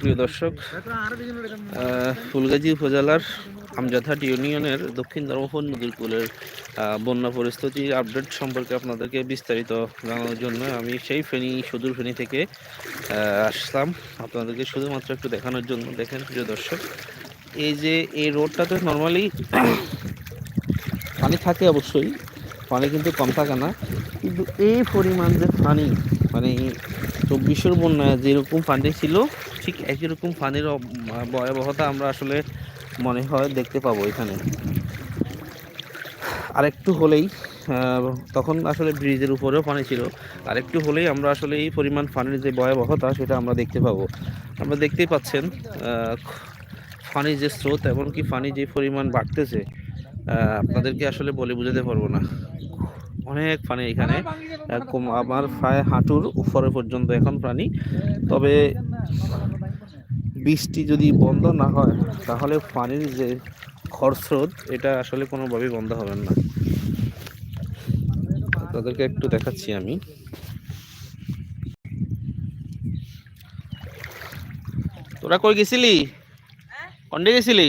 প্রিয় দর্শক ফুলগাজী উপজেলার আমজাদহাট ইউনিয়নের দক্ষিণ ধর্মপুর নদীর কুলের বন্যা পরিস্থিতির আপডেট সম্পর্কে আপনাদেরকে বিস্তারিত জানানোর জন্য আমি সেই ফেনী, সুদূর ফেনী থেকে আসলাম। আপনাদেরকে শুধুমাত্র একটু দেখানোর জন্য দেখেন, প্রিয় দর্শক, এই যে এই রোডটাতে নর্মালি পানি থাকে অবশ্যই, পানি কিন্তু কম থাকে না, কিন্তু এই পরিমাণ যে পানি মানে চব্বিশের বন্যায় যেরকম পানি ছিল, ঠিক একই রকম অব- ভয়াবহতা আমরা আসলে মনে হয় দেখতে পাবো এখানে। আরেকটু হলেই তখন আসলে ব্রিজের উপরেও পানি ছিল। আরেকটু হলেই আমরা আসলে এই পরিমাণ পানির যে ভয়াবহতা, সেটা আমরা দেখতে পাবো। আমরা দেখতেই পাচ্ছেন পানির যে স্রোত, এমনকি পানি যে পরিমাণ বাড়তেছে আপনাদেরকে আসলে বলে বোঝাতে পারব না। অনেক পানি এখানে। আমার প্রায় হাঁটুর উপরে পর্যন্ত এখন পানি তবে বৃষ্টি যদি বন্ধ না হয় তাহলে পানির যে খরস্রোত এটা আসলে কোনোভাবেই বন্ধ হবে না। তাদেরকে একটু দেখাচ্ছি আমি। তোরা কই গেছিলি? কন্ডে গেছিলি?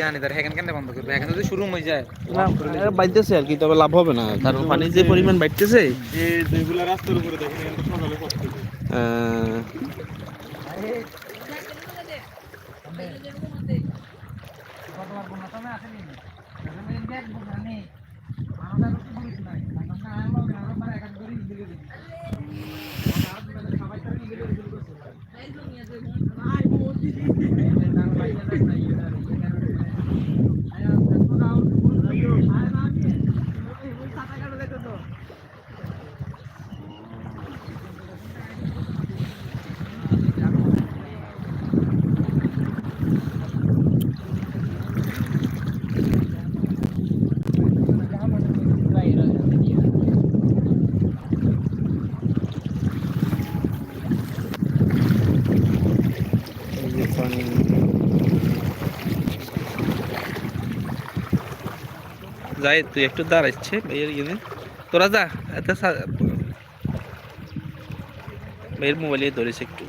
জানি তার এখানে কেন বন্ধ করবে? এখানে যদি শুরু হয়ে যায় বাইতেছে আর কি তবে লাভ হবে না। কারণ পানি যে পরিমাণ বাইতেছে যে Thank you. 30 যাই তুই একটু দাঁড়াচ্ছে মেয়ের ইয়ে তোরা যা এত মেয়ের মোবাইল ধরেছে একটু।